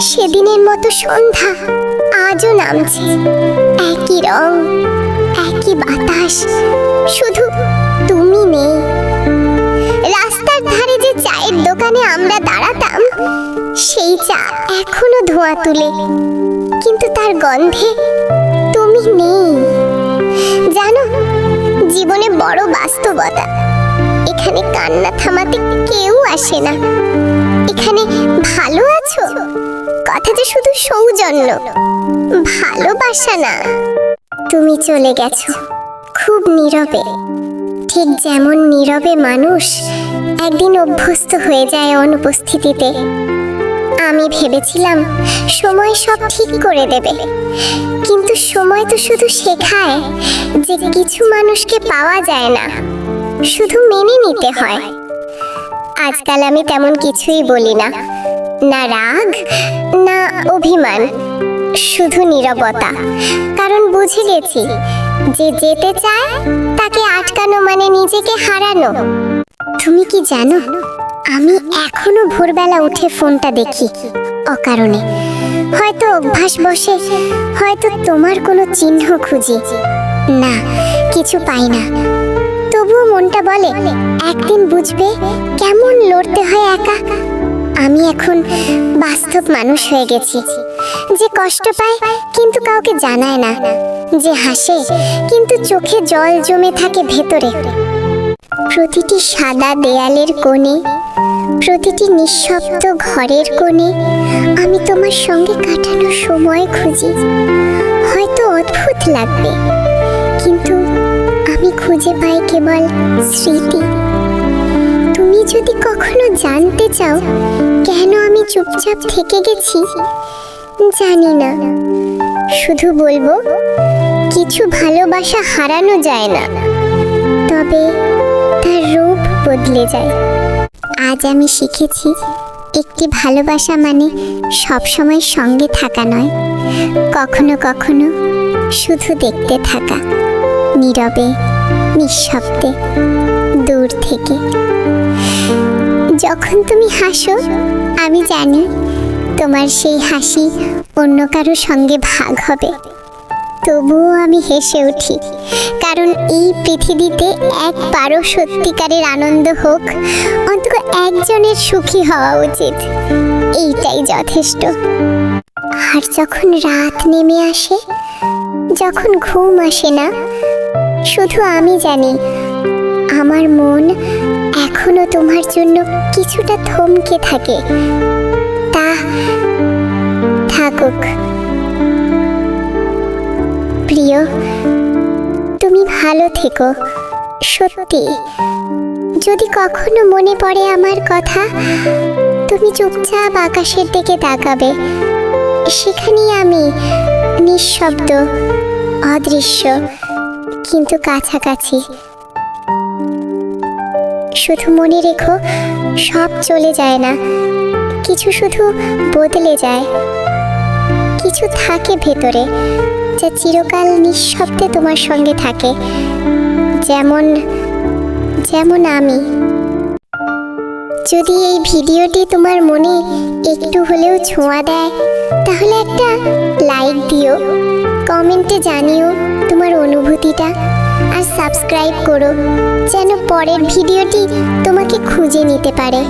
সেদিনের মতো সন্ধ্যা আজও নামছে। একই রং, একই বাতাস, শুধু তুমি নেই। রাস্তার ধারে যে চায়ের দোকানে আমরা দাঁড়াতাম, সেই চা এখনও ধোঁয়া তুলে। কিন্তু তার গন্ধে তুমি নেই। জানো, জীবনে বড় বাস্তবতা। এখানে কান্না থামাতে কেউ আসে না। এখানে ভালো আছো? কথা যে শুধু সৌজন্য। ভালোবাসা না। তুমি চলে গেছো খুব নীরবে। ঠিক যেমন নীরবে মানুষ একদিন অভ্যস্ত হয়ে যায় অনুপস্থিতিতে। আমি ভেবেছিলাম সময় সব ঠিক করে দেবে। কিন্তু সময় তো শুধু শেখায় যে কিছু মানুষকে পাওয়া যায় না। শুধু মেনে নিতে হয়। আজকাল আমি তেমন কিছুই বলি না। না রাগ, না অভিমান, শুধু নীরবতা। কারণ বুঝে গেছি যে যেতে চায়, তাকে আটকানো মানে নিজেকে হারানো। তুমি কি জানো, আমি এখনও ভোরবেলা উঠে ফোনটা দেখি অকারণে। হয়তো অভ্যাস বসে, হয়তো তোমার কোনো চিহ্ন খুঁজি। না, কিছু পাই না। মনটা বলে, একদিন বুঝবে কেমন লড়তে হয় একা। আমি এখন বাস্তব মানুষ হয়ে গেছি, যে কষ্ট পায় কিন্তু কাউকে জানায় না, যে হাসে কিন্তু চোখে জল জমে থাকে ভেতরে। প্রতিটি সাদা দেয়ালের কোণে, প্রতিটি নিঃশব্দ ঘরের কোণে আমি তোমার সঙ্গে কাটানো সময় খুঁজি। হয়তো অদ্ভুত লাগবে, কিন্তু আমি খুঁজে পাই কেবল স্মৃতি। তুমি যদি কখনো জানতে চাও কেন আমি চুপচাপ থেকে গেছি, জানি না। শুধু বলব, কিছু ভালোবাসা হারানো যায় না। তবে তার রূপ বদলে যায়। আজ আমি শিখেছি, একটি ভালোবাসা মানে সবসময় সঙ্গে থাকা নয়, কখনো কখনো শুধু দেখতে থাকা। নীরবে, নিঃশব্দে, দূর থেকে। যখন তুমি হাসো, আমি জানি তোমার সেই হাসি অন্য কারও সঙ্গে ভাগ হবে। তবুও আমি হেসে উঠি, কারণ এই পৃথিবীতে এক একবারও সত্যিকারের আনন্দ হোক, অন্তত একজনের সুখী হওয়া উচিত। এইটাই যথেষ্ট। আর যখন রাত নেমে আসে, যখন ঘুম আসে না শুধু আমি জানি, আমার মন এখনও তোমার জন্য কিছুটা থমকে থাকে। তা থাকুক। প্রিয়, তুমি ভালো থেকো। সত্যি, যদি কখনো মনে পড়ে আমার কথা, তুমি চুপচাপ আকাশের দিকে তাকাবে। সেখানেই আমি নিঃশব্দ, অদৃশ্য কিন্তু কাছাকাছি। শুধু মনে রেখো, সব চলে যায় না। কিছু শুধু বদলে যায়। কিছু থাকে ভেতরে, যা চিরকাল নিঃশব্দে তোমার সঙ্গে থাকে। যেমন যেমন আমি। যদি এই ভিডিওটি তোমার মনে একটু হলেও ছোঁয়া দেয়, তাহলে একটা লাইক দিও, কমেন্টে জানিও। তোমার অনুভূতিটা আর সাবস্ক্রাইব করো যেন পরের ভিডিওটি তোমাকে খুঁজে নিতে পারে।